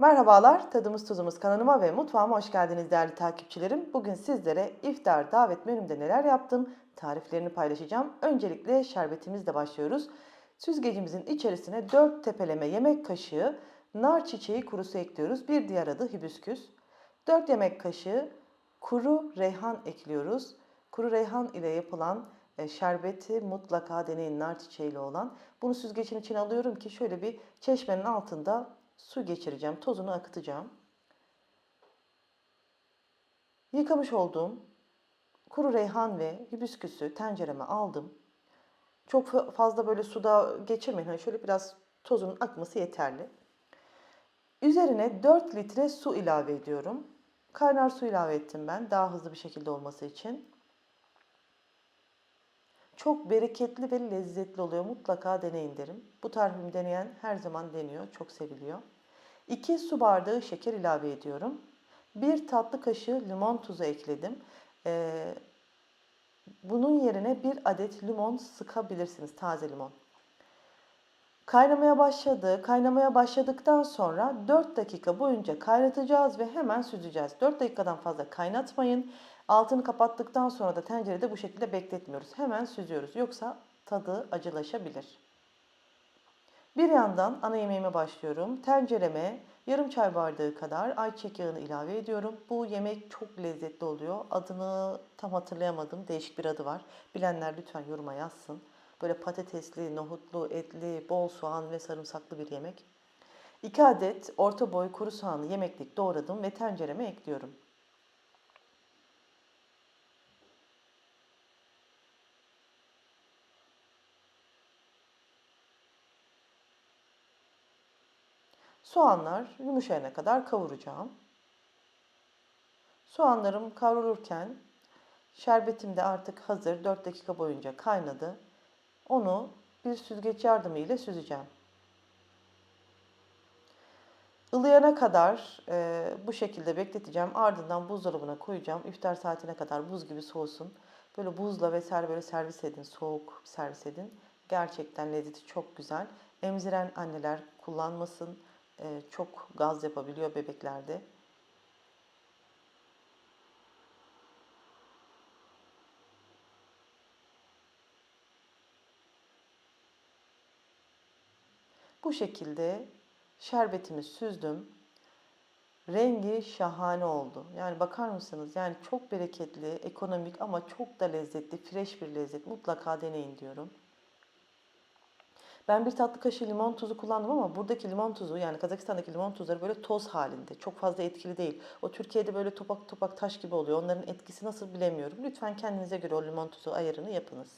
Merhabalar, Tadımız Tuzumuz kanalıma ve mutfağıma hoş geldiniz değerli takipçilerim. Bugün sizlere iftar davet menümde neler yaptım, tariflerini paylaşacağım. Öncelikle şerbetimizle başlıyoruz. Süzgecimizin içerisine 4 tepeleme yemek kaşığı nar çiçeği kurusu ekliyoruz. Bir diğer adı hibiskus. 4 yemek kaşığı kuru reyhan ekliyoruz. Kuru reyhan ile yapılan e, şerbeti mutlaka deneyin nar çiçeğiyle olan. Bunu süzgecin içine alıyorum ki şöyle bir çeşmenin altında su geçireceğim. Tozunu akıtacağım. Yıkamış olduğum kuru reyhan ve hibiskusu tencereme aldım. Çok fa- fazla böyle suda geçirmeyin. Hani şöyle biraz tozunun akması yeterli. Üzerine 4 litre su ilave ediyorum. Kaynar su ilave ettim ben daha hızlı bir şekilde olması için. Çok bereketli ve lezzetli oluyor. Mutlaka deneyin derim. Bu tarifimi deneyen her zaman deniyor. Çok seviliyor. 2 su bardağı şeker ilave ediyorum. 1 tatlı kaşığı limon tuzu ekledim. Ee, bunun yerine 1 adet limon sıkabilirsiniz. Taze limon. Kaynamaya başladı. Kaynamaya başladıktan sonra 4 dakika boyunca kaynatacağız ve hemen süzeceğiz. 4 dakikadan fazla kaynatmayın. Altını kapattıktan sonra da tencerede bu şekilde bekletmiyoruz. Hemen süzüyoruz. Yoksa tadı acılaşabilir. Bir yandan ana yemeğime başlıyorum. Tencereme yarım çay bardağı kadar ayçiçek yağını ilave ediyorum. Bu yemek çok lezzetli oluyor. Adını tam hatırlayamadım. Değişik bir adı var. Bilenler lütfen yoruma yazsın. Böyle patatesli, nohutlu, etli, bol soğan ve sarımsaklı bir yemek. 2 adet orta boy kuru soğanı yemeklik doğradım ve tencereme ekliyorum. Soğanlar yumuşayana kadar kavuracağım. Soğanlarım kavrulurken şerbetim de artık hazır. 4 dakika boyunca kaynadı. Onu bir süzgeç yardımıyla süzeceğim. Ilıyana kadar e, bu şekilde bekleteceğim. Ardından buzdolabına koyacağım. İftar saatine kadar buz gibi soğusun. Böyle buzla vesaire böyle servis edin. Soğuk servis edin. Gerçekten lezzeti çok güzel. Emziren anneler kullanmasın. E, çok gaz yapabiliyor bebeklerde. Bu şekilde şerbetimi süzdüm. Rengi şahane oldu. Yani bakar mısınız? Yani çok bereketli, ekonomik ama çok da lezzetli, fresh bir lezzet. Mutlaka deneyin diyorum. Ben bir tatlı kaşığı limon tuzu kullandım ama buradaki limon tuzu yani Kazakistan'daki limon tuzları böyle toz halinde. Çok fazla etkili değil. O Türkiye'de böyle topak topak taş gibi oluyor. Onların etkisi nasıl bilemiyorum. Lütfen kendinize göre o limon tuzu ayarını yapınız.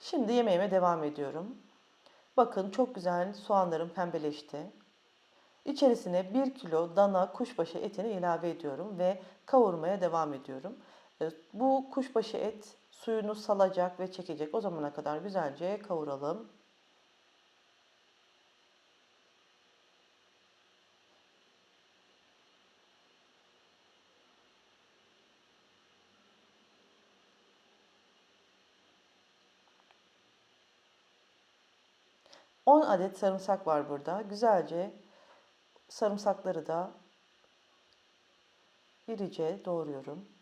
Şimdi yemeğime devam ediyorum. Bakın çok güzel soğanlarım pembeleşti. İçerisine 1 kilo dana kuşbaşı etini ilave ediyorum ve kavurmaya devam ediyorum. E, Bu kuşbaşı et suyunu salacak ve çekecek. O zamana kadar güzelce kavuralım. Adet sarımsak var burada. Güzelce sarımsakları da irice doğruyorum.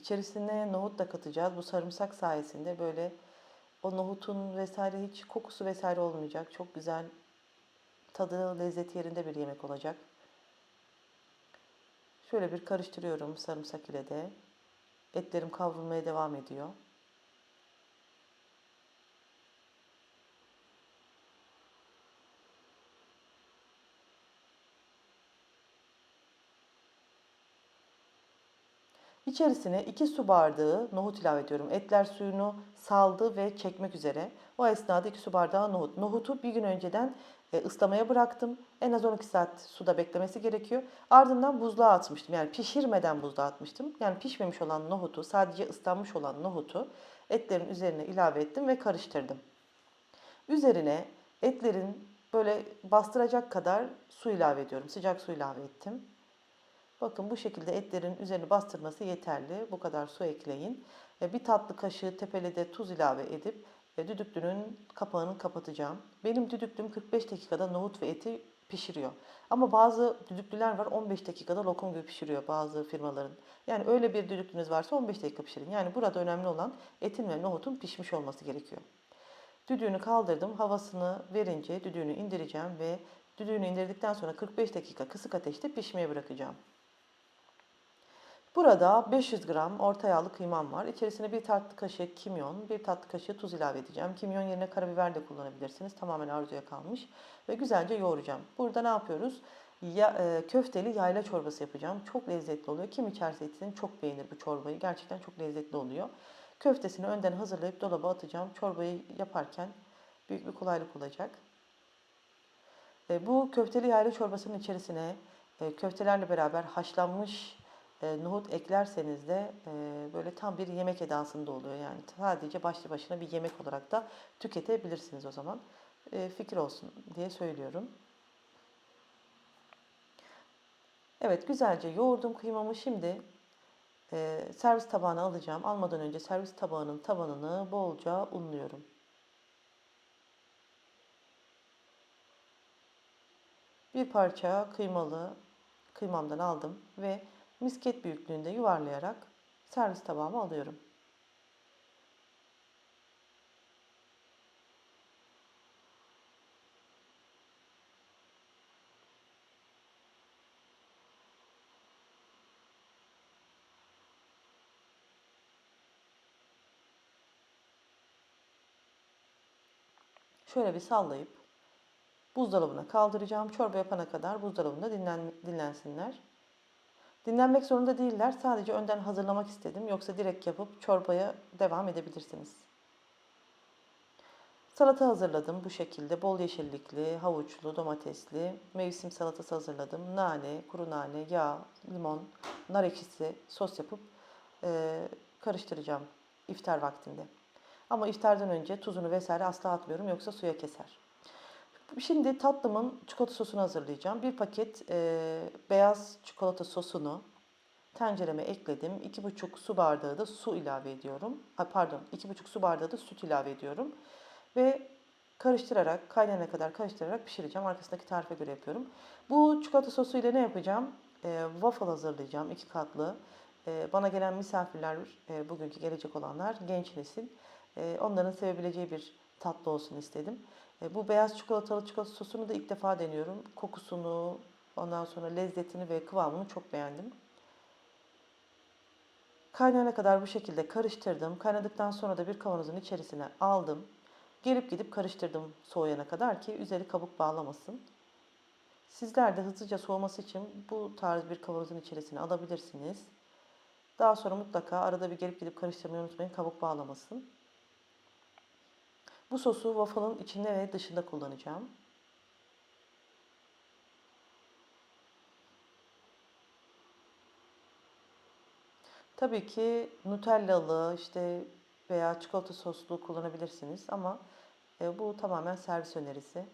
İçerisine nohut da katacağız. Bu sarımsak sayesinde böyle o nohutun vesaire hiç kokusu vesaire olmayacak. Çok güzel tadı, lezzeti yerinde bir yemek olacak. Şöyle bir karıştırıyorum sarımsak ile de. Etlerim kavrulmaya devam ediyor. İçerisine 2 su bardağı nohut ilave ediyorum. Etler suyunu saldı ve çekmek üzere. O esnada 2 su bardağı nohut. Nohutu bir gün önceden e, ıslamaya bıraktım. En az 12 saat suda beklemesi gerekiyor. Ardından buzluğa atmıştım. Yani pişirmeden buzluğa atmıştım. Yani pişmemiş olan nohutu, sadece ıslanmış olan nohutu etlerin üzerine ilave ettim ve karıştırdım. Üzerine etlerin böyle bastıracak kadar su ilave ediyorum. Sıcak su ilave ettim. Bakın bu şekilde etlerin üzerini bastırması yeterli. Bu kadar su ekleyin. E, Bir tatlı kaşığı tepelide tuz ilave edip e, düdüklünün kapağını kapatacağım. Benim düdüklüm 45 dakikada nohut ve eti pişiriyor. Ama bazı düdüklüler var 15 dakikada lokum gibi pişiriyor bazı firmaların. Yani öyle bir düdüklünüz varsa 15 dakika pişirin. Yani burada önemli olan etin ve nohutun pişmiş olması gerekiyor. Düdüğünü kaldırdım. Havasını verince düdüğünü indireceğim ve düdüğünü indirdikten sonra 45 dakika kısık ateşte pişmeye bırakacağım. Burada 500 gram orta yağlı kıymam var. İçerisine bir tatlı kaşığı kimyon, bir tatlı kaşığı tuz ilave edeceğim. Kimyon yerine karabiber de kullanabilirsiniz. Tamamen arzuya kalmış. Ve güzelce yoğuracağım. Burada ne yapıyoruz? Ya, e, köfteli yayla çorbası yapacağım. Çok lezzetli oluyor. Kim içerse içsin çok beğenir bu çorbayı. Gerçekten çok lezzetli oluyor. Köftesini önden hazırlayıp dolaba atacağım. Çorbayı yaparken büyük bir kolaylık olacak. E, bu köfteli yayla çorbasının içerisine e, köftelerle beraber haşlanmış e, nohut eklerseniz de e, böyle tam bir yemek edasında oluyor. Yani sadece başlı başına bir yemek olarak da tüketebilirsiniz o zaman. E, fikir olsun diye söylüyorum. Evet güzelce yoğurdum kıymamı. Şimdi servis tabağına alacağım. Almadan önce servis tabağının tabanını bolca unluyorum. Bir parça kıymalı kıymamdan aldım ve misket büyüklüğünde yuvarlayarak servis tabağıma alıyorum. Şöyle bir sallayıp buzdolabına kaldıracağım. Çorba yapana kadar buzdolabında dinlen, dinlensinler. Dinlenmek zorunda değiller. Sadece önden hazırlamak istedim. Yoksa direkt yapıp çorbaya devam edebilirsiniz. Salata hazırladım bu şekilde. Bol yeşillikli, havuçlu, domatesli. Mevsim salatası hazırladım. Nane, kuru nane, yağ, limon, nar ekşisi sos yapıp e, karıştıracağım iftar vaktinde. Ama iftardan önce tuzunu vesaire asla atmıyorum yoksa suya keser. Şimdi tatlımın çikolata sosunu hazırlayacağım. Bir paket e, beyaz çikolata sosunu tencereme ekledim. 2,5 su bardağı da su ilave ediyorum. Ha, pardon 2,5 su bardağı da süt ilave ediyorum. Ve karıştırarak kaynayana kadar karıştırarak pişireceğim. Arkasındaki tarife göre yapıyorum. Bu çikolata sosu ile ne yapacağım? E, waffle hazırlayacağım. iki katlı. E, bana gelen misafirler, e, bugünkü gelecek olanlar genç nesil. E, onların sevebileceği bir tatlı olsun istedim. E, bu beyaz çikolatalı çikolata sosunu da ilk defa deniyorum. Kokusunu, ondan sonra lezzetini ve kıvamını çok beğendim. Kaynayana kadar bu şekilde karıştırdım. Kaynadıktan sonra da bir kavanozun içerisine aldım. Gelip gidip karıştırdım soğuyana kadar ki üzeri kabuk bağlamasın. Sizler de hızlıca soğuması için bu tarz bir kavanozun içerisine alabilirsiniz. Daha sonra mutlaka arada bir gelip gidip karıştırmayı unutmayın kabuk bağlamasın. Bu sosu waffle'ın içinde ve dışında kullanacağım. Tabii ki Nutellalı işte veya çikolata soslu kullanabilirsiniz ama e, bu tamamen servis önerisi.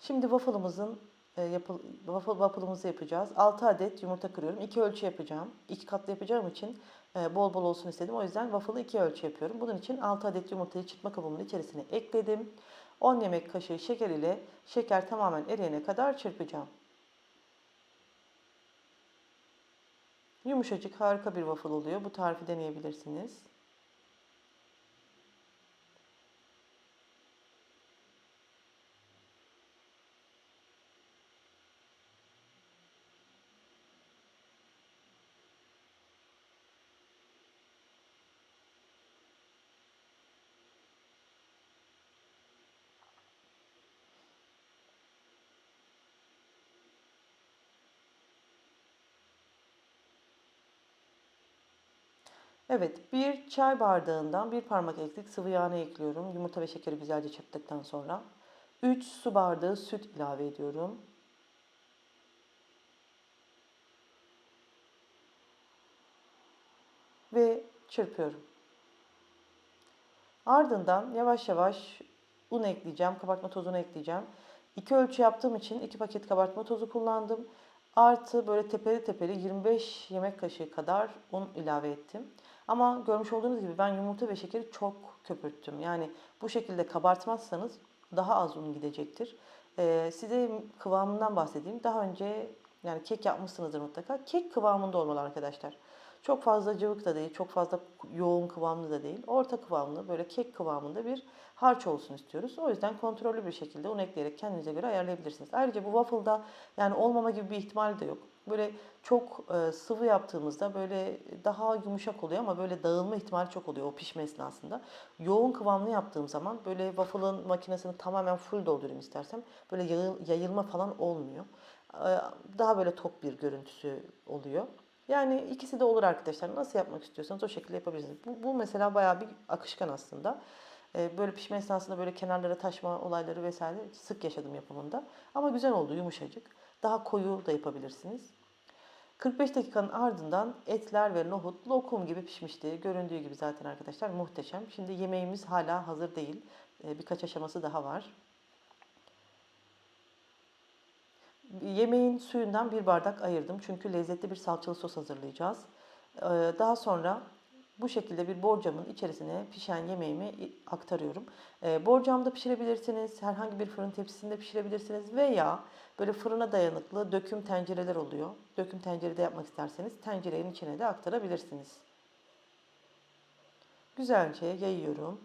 Şimdi waffle'ımızın yapıl, waffle, waffle'ımızı yapacağız. 6 adet yumurta kırıyorum. 2 ölçü yapacağım. 2 katlı yapacağım için e, bol bol olsun istedim. O yüzden waffle'ı 2 ölçü yapıyorum. Bunun için 6 adet yumurtayı çırpma kabımın içerisine ekledim. 10 yemek kaşığı şeker ile şeker tamamen eriyene kadar çırpacağım. Yumuşacık harika bir waffle oluyor. Bu tarifi deneyebilirsiniz. Evet, bir çay bardağından bir parmak eksik sıvı yağını ekliyorum. Yumurta ve şekeri güzelce çırptıktan sonra. 3 su bardağı süt ilave ediyorum. Ve çırpıyorum. Ardından yavaş yavaş un ekleyeceğim, kabartma tozunu ekleyeceğim. İki ölçü yaptığım için iki paket kabartma tozu kullandım. Artı böyle tepeli tepeli 25 yemek kaşığı kadar un ilave ettim. Ama görmüş olduğunuz gibi ben yumurta ve şekeri çok köpürttüm. Yani bu şekilde kabartmazsanız daha az un gidecektir. Ee, size kıvamından bahsedeyim. Daha önce yani kek yapmışsınızdır mutlaka. Kek kıvamında olmalı arkadaşlar. Çok fazla cıvık da değil, çok fazla yoğun kıvamlı da değil. Orta kıvamlı, böyle kek kıvamında bir harç olsun istiyoruz. O yüzden kontrollü bir şekilde un ekleyerek kendinize göre ayarlayabilirsiniz. Ayrıca bu waffle'da yani olmama gibi bir ihtimal de yok. Böyle çok e, sıvı yaptığımızda böyle daha yumuşak oluyor ama böyle dağılma ihtimali çok oluyor o pişme esnasında. Yoğun kıvamlı yaptığım zaman böyle waffle'ın makinesini tamamen full doldurayım istersem böyle yayılma falan olmuyor. E, daha böyle top bir görüntüsü oluyor. Yani ikisi de olur arkadaşlar. Nasıl yapmak istiyorsanız o şekilde yapabilirsiniz. Bu, bu mesela bayağı bir akışkan aslında. Ee, böyle pişme esnasında böyle kenarlara taşma olayları vesaire sık yaşadım yapımında. Ama güzel oldu yumuşacık. Daha koyu da yapabilirsiniz. 45 dakikanın ardından etler ve nohut lokum gibi pişmişti. Göründüğü gibi zaten arkadaşlar muhteşem. Şimdi yemeğimiz hala hazır değil. Ee, birkaç aşaması daha var. Yemeğin suyundan bir bardak ayırdım. Çünkü lezzetli bir salçalı sos hazırlayacağız. Ee, daha sonra bu şekilde bir borcamın içerisine pişen yemeğimi aktarıyorum. Ee, borcamda pişirebilirsiniz, herhangi bir fırın tepsisinde pişirebilirsiniz veya böyle fırına dayanıklı döküm tencereler oluyor. Döküm tencerede yapmak isterseniz tencerenin içine de aktarabilirsiniz. Güzelce yayıyorum.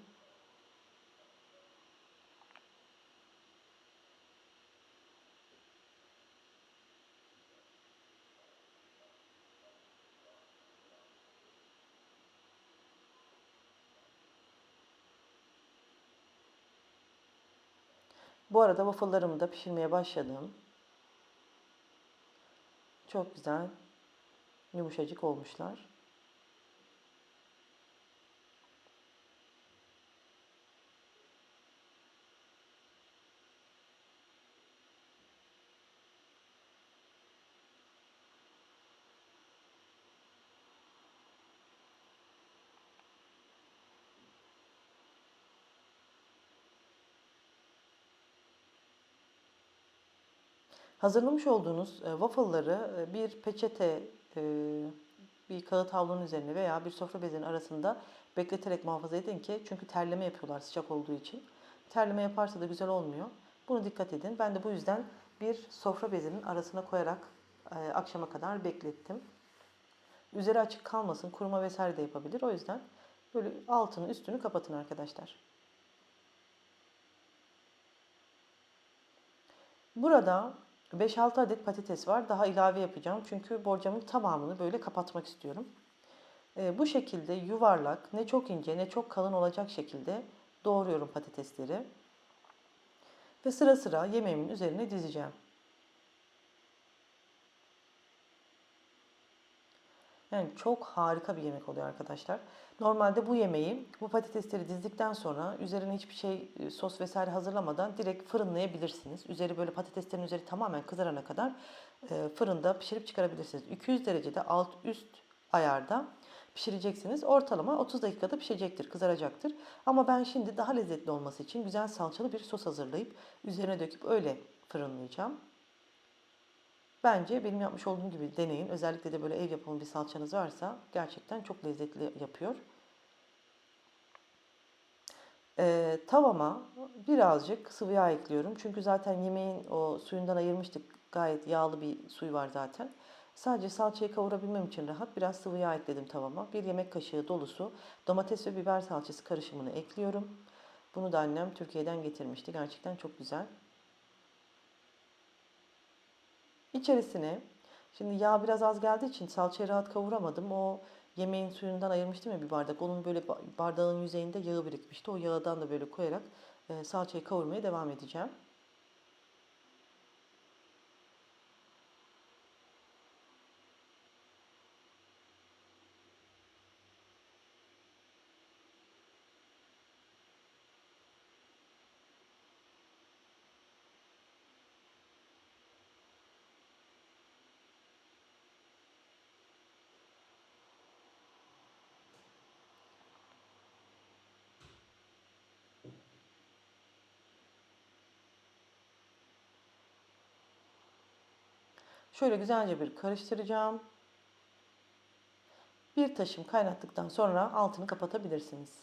Bu arada waffle'larımı da pişirmeye başladım. Çok güzel, yumuşacık olmuşlar. Hazırlamış olduğunuz e, waffle'ları e, bir peçete, e, bir kağıt havlunun üzerine veya bir sofra bezinin arasında bekleterek muhafaza edin ki çünkü terleme yapıyorlar sıcak olduğu için. Terleme yaparsa da güzel olmuyor. Bunu dikkat edin. Ben de bu yüzden bir sofra bezinin arasına koyarak akşama kadar beklettim. Üzeri açık kalmasın, kuruma vesaire de yapabilir. O yüzden böyle altını üstünü kapatın arkadaşlar. Burada 5-6 adet patates var. Daha ilave yapacağım. Çünkü borcamın tamamını böyle kapatmak istiyorum. E, bu şekilde yuvarlak, ne çok ince ne çok kalın olacak şekilde doğruyorum patatesleri. Ve sıra sıra yemeğimin üzerine dizeceğim. Yani çok harika bir yemek oluyor arkadaşlar. Normalde bu yemeği bu patatesleri dizdikten sonra üzerine hiçbir şey e, sos vesaire hazırlamadan direkt fırınlayabilirsiniz. Üzeri böyle patateslerin üzeri tamamen kızarana kadar e, fırında pişirip çıkarabilirsiniz. 200 derecede alt üst ayarda pişireceksiniz. Ortalama 30 dakikada pişecektir, kızaracaktır. Ama ben şimdi daha lezzetli olması için güzel salçalı bir sos hazırlayıp üzerine döküp öyle fırınlayacağım. Bence benim yapmış olduğum gibi deneyin. Özellikle de böyle ev yapımı bir salçanız varsa gerçekten çok lezzetli yapıyor. Ee, tavama birazcık sıvı yağ ekliyorum. Çünkü zaten yemeğin o suyundan ayırmıştık. Gayet yağlı bir suyu var zaten. Sadece salçayı kavurabilmem için rahat biraz sıvı yağ ekledim tavama. Bir yemek kaşığı dolusu domates ve biber salçası karışımını ekliyorum. Bunu da annem Türkiye'den getirmişti. Gerçekten çok güzel. İçerisine şimdi yağ biraz az geldiği için salçayı rahat kavuramadım. O yemeğin suyundan ayırmıştım ya bir bardak. Onun böyle bardağın yüzeyinde yağı birikmişti. O yağdan da böyle koyarak salçayı kavurmaya devam edeceğim. Şöyle güzelce bir karıştıracağım. Bir taşım kaynattıktan sonra altını kapatabilirsiniz.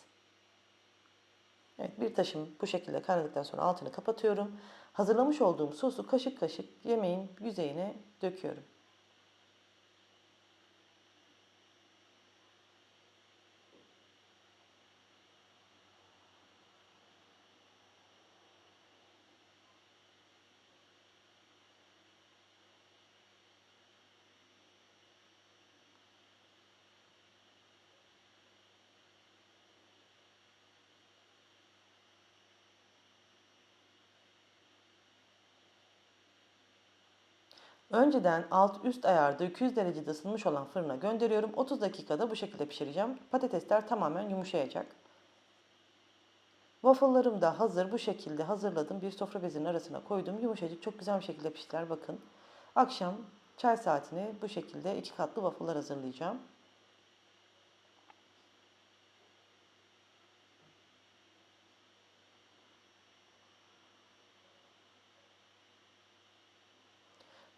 Evet bir taşım bu şekilde kaynadıktan sonra altını kapatıyorum. Hazırlamış olduğum sosu kaşık kaşık yemeğin yüzeyine döküyorum. Önceden alt üst ayarda 200 derecede ısınmış olan fırına gönderiyorum. 30 dakikada bu şekilde pişireceğim. Patatesler tamamen yumuşayacak. Waffle'larım da hazır. Bu şekilde hazırladım. Bir sofra bezinin arasına koydum. Yumuşacık çok güzel bir şekilde piştiler. Bakın. Akşam çay saatini bu şekilde iki katlı waffle'lar hazırlayacağım.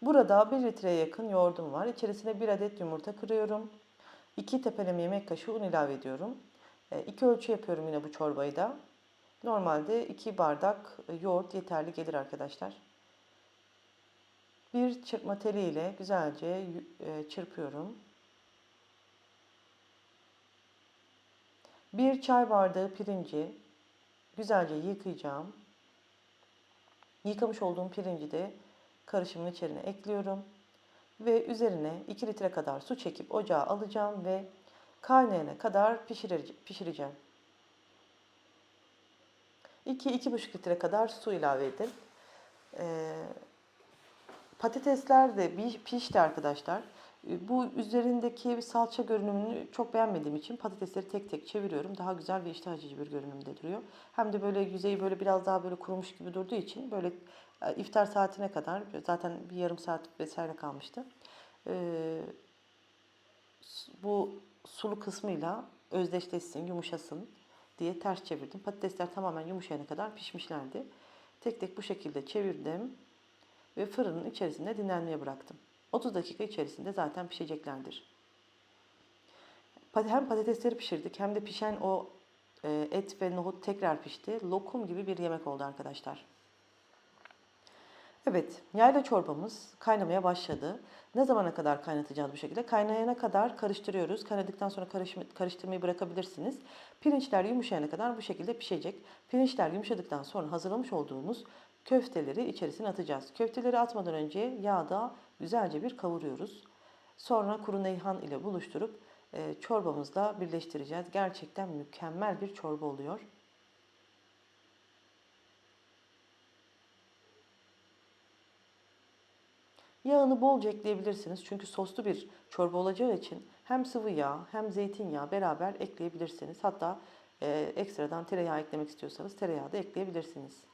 Burada 1 litreye yakın yoğurdum var. İçerisine 1 adet yumurta kırıyorum. 2 tepeleme yemek kaşığı un ilave ediyorum. 2 ölçü yapıyorum yine bu çorbayı da. Normalde 2 bardak yoğurt yeterli gelir arkadaşlar. Bir çırpma teliyle güzelce e, çırpıyorum. Bir çay bardağı pirinci güzelce yıkayacağım. Yıkamış olduğum pirinci de karışımın içerisine ekliyorum. Ve üzerine 2 litre kadar su çekip ocağa alacağım ve kaynayana kadar pişireceğim. 2-2,5 litre kadar su ilave edin. Ee, patatesler de pişti arkadaşlar. Bu üzerindeki salça görünümünü çok beğenmediğim için patatesleri tek tek çeviriyorum. Daha güzel ve iştah açıcı bir görünümde duruyor. Hem de böyle yüzeyi böyle biraz daha böyle kurumuş gibi durduğu için böyle e, iftar saatine kadar zaten bir yarım saat vesaire kalmıştı. Ee, bu sulu kısmıyla özdeşleşsin, yumuşasın diye ters çevirdim. Patatesler tamamen yumuşayana kadar pişmişlerdi. Tek tek bu şekilde çevirdim ve fırının içerisinde dinlenmeye bıraktım. 30 dakika içerisinde zaten pişeceklerdir. Hem patatesleri pişirdik hem de pişen o e, et ve nohut tekrar pişti. Lokum gibi bir yemek oldu arkadaşlar. Evet, yayla çorbamız kaynamaya başladı. Ne zamana kadar kaynatacağız bu şekilde? Kaynayana kadar karıştırıyoruz. Kaynadıktan sonra karıştırmayı bırakabilirsiniz. Pirinçler yumuşayana kadar bu şekilde pişecek. Pirinçler yumuşadıktan sonra hazırlamış olduğumuz köfteleri içerisine atacağız. Köfteleri atmadan önce yağda güzelce bir kavuruyoruz. Sonra kuru neyhan ile buluşturup e, çorbamızla birleştireceğiz. Gerçekten mükemmel bir çorba oluyor. Yağını bolca ekleyebilirsiniz. Çünkü soslu bir çorba olacağı için hem sıvı yağ hem zeytinyağı beraber ekleyebilirsiniz. Hatta e, ekstradan tereyağı eklemek istiyorsanız tereyağı da ekleyebilirsiniz.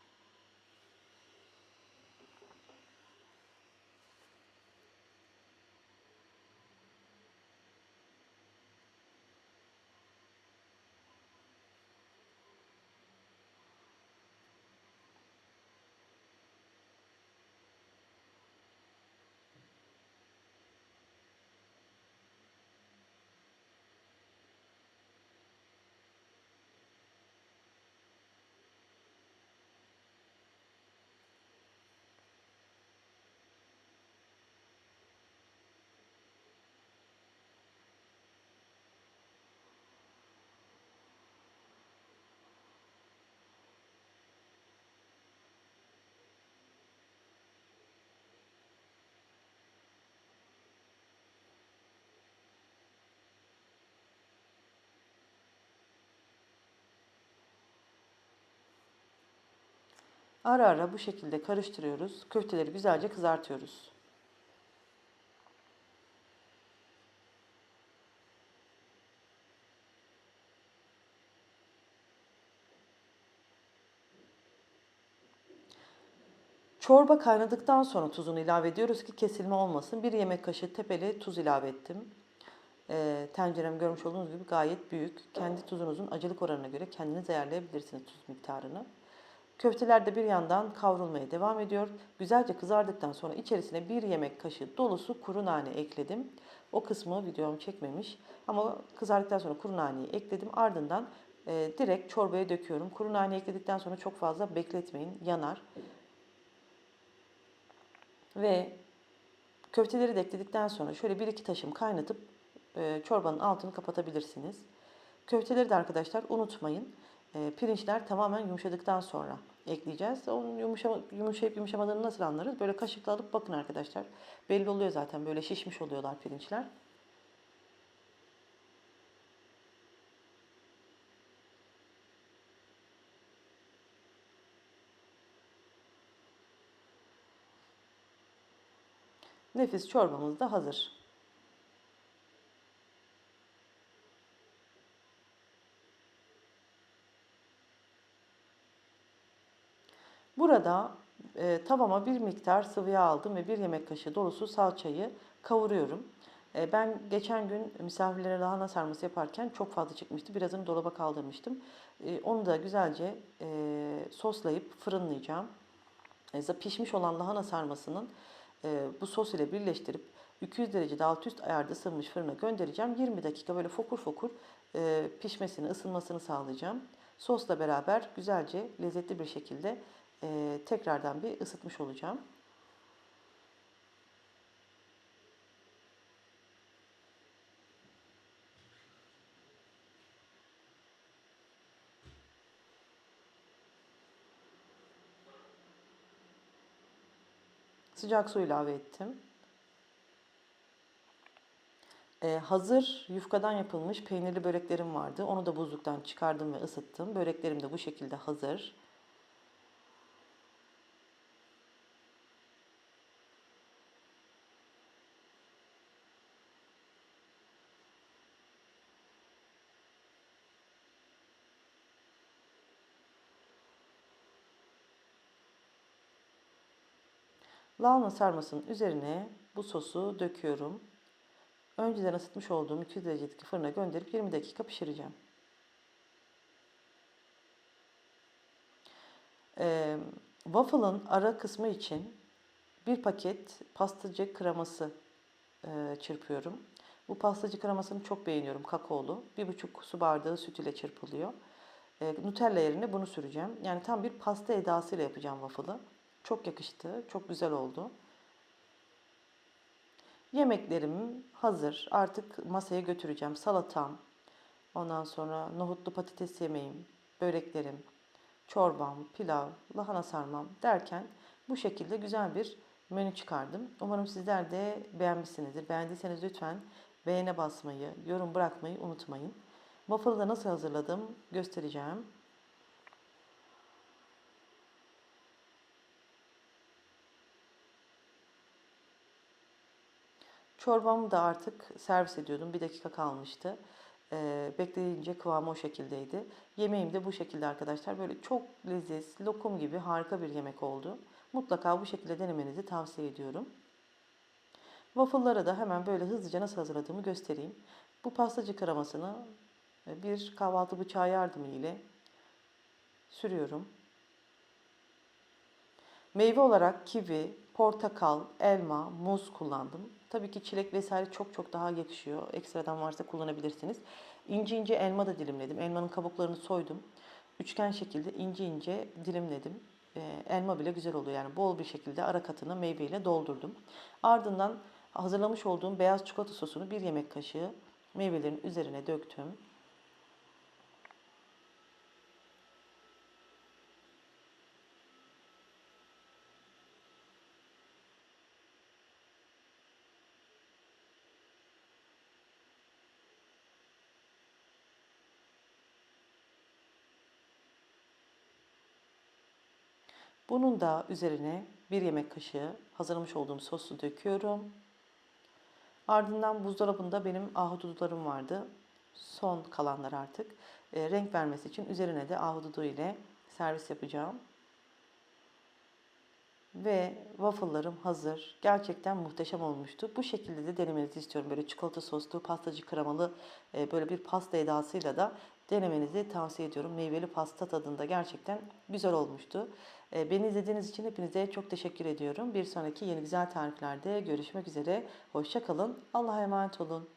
Ara ara bu şekilde karıştırıyoruz. Köfteleri güzelce kızartıyoruz. Çorba kaynadıktan sonra tuzunu ilave ediyoruz ki kesilme olmasın. Bir yemek kaşığı tepeli tuz ilave ettim. E, tencerem görmüş olduğunuz gibi gayet büyük. Kendi tuzunuzun acılık oranına göre kendiniz ayarlayabilirsiniz tuz miktarını. Köfteler de bir yandan kavrulmaya devam ediyor. Güzelce kızardıktan sonra içerisine bir yemek kaşığı dolusu kuru nane ekledim. O kısmı videom çekmemiş ama kızardıktan sonra kuru naneyi ekledim. Ardından e, direkt çorbaya döküyorum. Kuru nane ekledikten sonra çok fazla bekletmeyin, yanar. Ve köfteleri de ekledikten sonra şöyle bir iki taşım kaynatıp e, çorbanın altını kapatabilirsiniz. Köfteleri de arkadaşlar unutmayın. E, pirinçler tamamen yumuşadıktan sonra ekleyeceğiz. Onun yumuşa, yumuşayıp yumuşamadığını nasıl anlarız? Böyle kaşıkla alıp bakın arkadaşlar. Belli oluyor zaten böyle şişmiş oluyorlar pirinçler. Nefis çorbamız da hazır. Burada e, tavama bir miktar sıvı yağ aldım ve bir yemek kaşığı dolusu salçayı kavuruyorum. E, ben geçen gün misafirlere lahana sarması yaparken çok fazla çıkmıştı. Birazını dolaba kaldırmıştım. E, onu da güzelce e, soslayıp fırınlayacağım. E, pişmiş olan lahana sarmasının e, bu sos ile birleştirip 200 derecede alt üst ayarda ısınmış fırına göndereceğim. 20 dakika böyle fokur fokur e, pişmesini, ısınmasını sağlayacağım. Sosla beraber güzelce lezzetli bir şekilde e, tekrardan bir ısıtmış olacağım. Sıcak su ilave ettim. Ee, hazır yufkadan yapılmış peynirli böreklerim vardı. Onu da buzluktan çıkardım ve ısıttım. Böreklerim de bu şekilde hazır. Lahana sarmasının üzerine bu sosu döküyorum. Önceden ısıtmış olduğum 200 derecedeki fırına gönderip 20 dakika pişireceğim. Ee, waffle'ın ara kısmı için bir paket pastacı kreması e, çırpıyorum. Bu pastacı kremasını çok beğeniyorum kakaolu. Bir buçuk su bardağı süt ile çırpılıyor. E, Nutella yerine bunu süreceğim. Yani tam bir pasta edasıyla yapacağım waffle'ı. Çok yakıştı, çok güzel oldu. Yemeklerim hazır. Artık masaya götüreceğim. Salatam, ondan sonra nohutlu patates yemeğim, böreklerim, çorbam, pilav, lahana sarmam derken bu şekilde güzel bir menü çıkardım. Umarım sizler de beğenmişsinizdir. Beğendiyseniz lütfen beğene basmayı, yorum bırakmayı unutmayın. Waffle'ı da nasıl hazırladım göstereceğim. Çorbamı da artık servis ediyordum. Bir dakika kalmıştı. Ee, bekleyince kıvamı o şekildeydi. Yemeğim de bu şekilde arkadaşlar. Böyle çok lezzetli, lokum gibi harika bir yemek oldu. Mutlaka bu şekilde denemenizi tavsiye ediyorum. Waffle'ları da hemen böyle hızlıca nasıl hazırladığımı göstereyim. Bu pastacı kremasını bir kahvaltı bıçağı yardımı ile sürüyorum. Meyve olarak kivi, portakal, elma, muz kullandım. Tabii ki çilek vesaire çok çok daha yakışıyor. Ekstradan varsa kullanabilirsiniz. İnce ince elma da dilimledim. Elmanın kabuklarını soydum. Üçgen şekilde ince ince dilimledim. Ee, elma bile güzel oluyor. Yani bol bir şekilde ara katını meyveyle doldurdum. Ardından hazırlamış olduğum beyaz çikolata sosunu bir yemek kaşığı meyvelerin üzerine döktüm. Bunun da üzerine bir yemek kaşığı hazırlamış olduğum sosu döküyorum. Ardından buzdolabında benim ahududularım vardı. Son kalanlar artık. E, renk vermesi için üzerine de ahududu ile servis yapacağım. Ve waffle'larım hazır. Gerçekten muhteşem olmuştu. Bu şekilde de denemenizi istiyorum. Böyle çikolata soslu, pastacı kremalı, e, böyle bir pasta edasıyla da denemenizi tavsiye ediyorum. Meyveli pasta tadında gerçekten güzel olmuştu. Ee, Beni izlediğiniz için hepinize çok teşekkür ediyorum. Bir sonraki yeni güzel tariflerde görüşmek üzere. Hoşça kalın. Allah'a emanet olun.